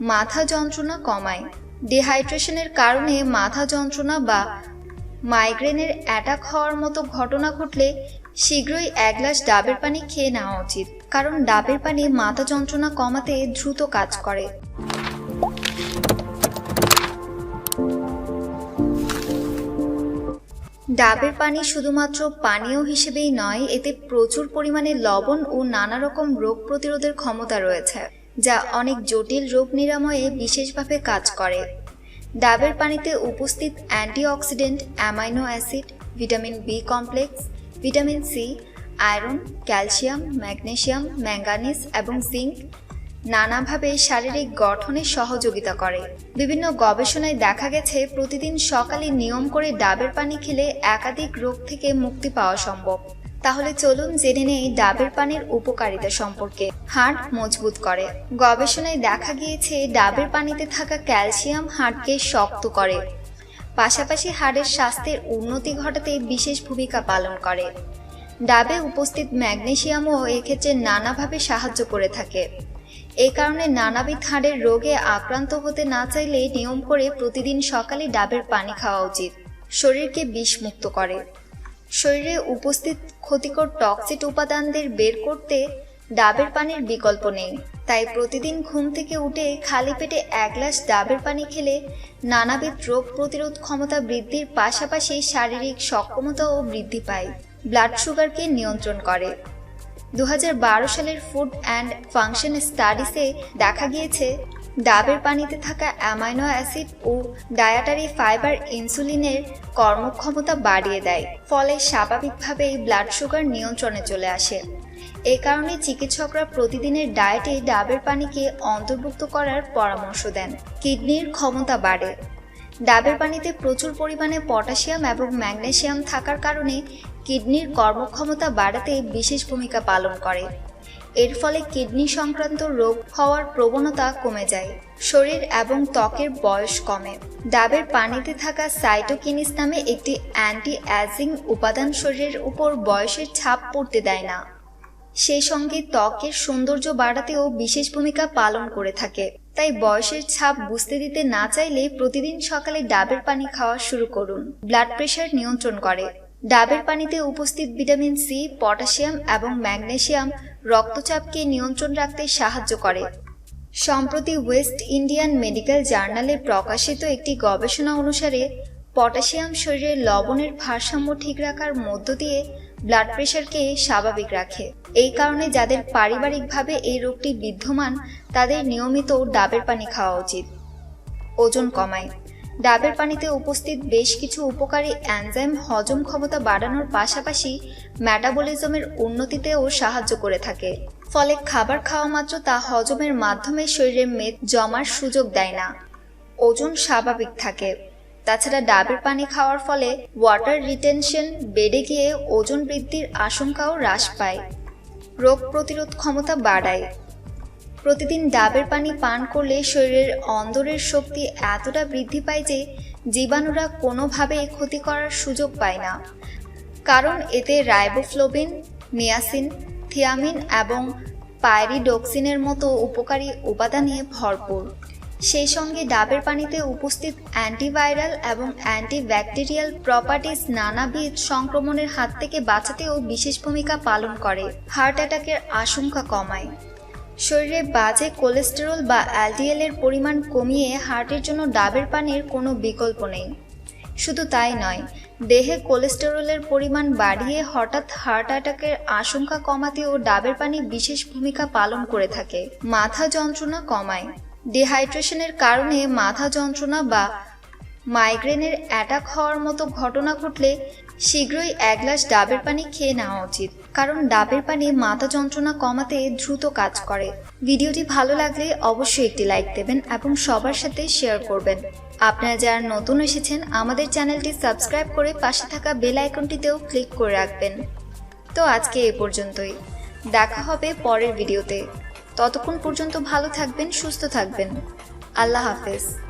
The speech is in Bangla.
মাথা যন্ত্রণা কমায়। ডিহাইড্রেশনের কারণে মাথা যন্ত্রণা বা মাইগ্রেনের অ্যাটাক হওয়ার মতো ঘটনা ঘটলে শীঘ্রই এক গ্লাস ডাবের পানি খেয়ে নেওয়া উচিত, কারণ ডাবের পানি মাথা যন্ত্রণা কমাতে দ্রুত কাজ করে। ডাবের পানি শুধুমাত্র পানীয় হিসেবেই নয়, এতে প্রচুর পরিমাণে লবণ ও নানা রকম রোগ প্রতিরোধের ক্ষমতা রয়েছে। যা অনেক জটিল রোগ নিরাময়ে বিশেষভাবে কাজ করে। ডাবের পানিতে উপস্থিত antioxidant, amino acid, vitamin B complex, vitamin C, iron, calcium magnesium manganese এবং জিঙ্ক নানাভাবে শারীরিক গঠনে সহযোগিতা করে। বিভিন্ন গবেষণায় দেখা গেছে, প্রতিদিন সকালে নিয়ম করে ডাবের পানি খেলে একাধিক রোগ থেকে মুক্তি পাওয়া সম্ভব। তাহলে চলুন জেনে নেই ডাবের পানির উপকারিতা সম্পর্কে। হাড় মজবুত করে। গবেষণায় দেখা গিয়েছে ডাবের পানিতে থাকা ক্যালসিয়াম হাড়কে শক্ত করে। পাশাপাশি হাড়ের স্বাস্থ্যের উন্নতি ঘটাতে বিশেষ ভূমিকা পালন করে। ডাবে উপস্থিত ম্যাগনেসিয়ামও এক্ষেত্রে নানাভাবে সাহায্য করে থাকে। এই কারণে নানাবিধ হাড়ের রোগে আক্রান্ত হতে না চাইলে নিয়ম করে প্রতিদিন সকালে ডাবের পানি খাওয়া উচিত। শরীরকে বিষমুক্ত করে। শরীরে উপস্থিত ক্ষতিকর টক্সিট উপাদানদের বের করতে ডাবের পানির বিকল্প নেই। তাই প্রতিদিন ঘুম থেকে উঠে খালি পেটে এক গ্লাস ডাবের পানি খেলে নানাবিধ রোগ প্রতিরোধ ক্ষমতা বৃদ্ধির পাশাপাশি শারীরিক সক্ষমতাও বৃদ্ধি পায়। ব্লাড সুগারকে নিয়ন্ত্রণ করে। দু হাজার বারো সালের ফুড অ্যান্ড ফাংশন স্টাডিসে দেখা গিয়েছে ডাবের পানিতে থাকা অ্যামাইনো অ্যাসিড ও ডায়াটারি ফাইবার ইনসুলিনের কর্মক্ষমতা বাড়িয়ে দেয়, ফলে স্বাভাবিকভাবেই ব্লাড সুগার নিয়ন্ত্রণে চলে আসে। এ কারণে চিকিৎসকরা প্রতিদিনের ডায়েটে ডাবের পানিকে অন্তর্ভুক্ত করার পরামর্শ দেন। কিডনির ক্ষমতা বাড়ে। ডাবের পানিতে প্রচুর পরিমাণে পটাশিয়াম এবং ম্যাগনেসিয়াম থাকার কারণে কিডনির কর্মক্ষমতা বাড়াতে বিশেষ ভূমিকা পালন করে। এর ফলে কিডনি সংক্রান্ত রোগ হওয়ার প্রবণতা কমে যায়। শরীর এবং ত্বকের বয়স কমে। ডাবের পানিতে থাকা সাইটোকিনিস নামে একটি অ্যান্টি অ্যাজিং উপাদান শরীরের উপর বয়সের ছাপ পড়তে দেয় না। সেই সঙ্গে ত্বকের সৌন্দর্য বাড়াতেও বিশেষ ভূমিকা পালন করে থাকে। তাই বয়সের ছাপ বুঝতে দিতে না চাইলে প্রতিদিন সকালে ডাবের পানি খাওয়া শুরু করুন। ব্লাড প্রেশার নিয়ন্ত্রণ করে। ডাবের পানিতে উপস্থিত ভিটামিন সি, পটাশিয়াম এবং ম্যাগনেসিয়াম রক্তচাপকে নিয়ন্ত্রণ রাখতে সাহায্য করে। সম্প্রতি ওয়েস্ট ইন্ডিয়ান মেডিকেল জার্নালে প্রকাশিত একটি গবেষণা অনুসারে, পটাশিয়াম শরীরে লবণের ভারসাম্য ঠিক রাখার মধ্য দিয়ে ব্লাড প্রেশারকে স্বাভাবিক রাখে। এই কারণে যাদের পারিবারিকভাবে এই রোগটি বিদ্যমান, তাদের নিয়মিত ডাবের পানি খাওয়া উচিত। ওজন কমায়। ডাবের পানিতে উপস্থিত বেশ কিছু উপকারী অ্যানজাইম হজম ক্ষমতা বাড়ানোর পাশাপাশি ম্যাটাবলিজমের উন্নতিতেও সাহায্য করে থাকে। ফলে খাবার খাওয়া মাত্র তা হজমের মাধ্যমে শরীরে মেদ জমার সুযোগ দেয় না। ওজন স্বাভাবিক থাকে। তাছাড়া ডাবের পানি খাওয়ার ফলে ওয়াটার রিটেনশন বেড়ে গিয়ে ওজন বৃদ্ধির আশঙ্কাও হ্রাস পায়। রোগ প্রতিরোধ ক্ষমতা বাড়ায়। প্রতিদিন ডাবের পানি পান করলে শরীরের অন্দরের শক্তি এতটা বৃদ্ধি পায় যে জীবাণুরা কোনোভাবে ক্ষতি করার সুযোগ পায় না। কারণ এতে রাইবোফ্লোবিন, নিয়াসিন, থিয়ামিন এবং পাইরিডক্সিনের মতো উপকারী উপাদানে ভরপুর। সেই সঙ্গে ডাবের পানিতে উপস্থিত অ্যান্টিভাইরাল এবং অ্যান্টিব্যাকটেরিয়াল প্রপার্টিজ নানাবিধ সংক্রমণের হাত থেকে বাঁচাতেও বিশেষ ভূমিকা পালন করে। হার্ট অ্যাটাকের আশঙ্কা কমায়। শরীরে বাজে কোলেস্টেরল বা এলডিএল এর পরিমাণ কমিয়ে হার্টের জন্য ডাবের পানির কোনো বিকল্প নেই। শুধু তাই নয়, দেহে কোলেস্টেরলের পরিমাণ বাড়িয়ে হঠাৎ হার্ট অ্যাটাকের আশঙ্কা কমাতেও ডাবের পানি বিশেষ ভূমিকা পালন করে থাকে। মাথা যন্ত্রণা কমায়। ডিহাইড্রেশনের কারণে মাথা যন্ত্রণা বা মাইগ্রেনের অ্যাটাক হওয়ার মতো ঘটনা ঘটলে শীঘ্রই এক গ্লাস ডাবের পানি খেয়ে নেওয়া উচিত। কারণ ডাবের পানি মাথা যন্ত্রণা কমাতে দ্রুত কাজ করে। ভিডিওটি ভালো লাগলে অবশ্যই একটি লাইক দেবেন এবং সবার সাথে শেয়ার করবেন। আপনারা যারা নতুন এসেছেন, আমাদের চ্যানেলটি সাবস্ক্রাইব করে পাশে থাকা বেল আইকনটিতেও ক্লিক করে রাখবেন। তো আজকে এ পর্যন্তই। দেখা হবে পরের ভিডিওতে। ততক্ষণ পর্যন্ত ভালো থাকবেন, সুস্থ থাকবেন। আল্লাহ হাফেজ।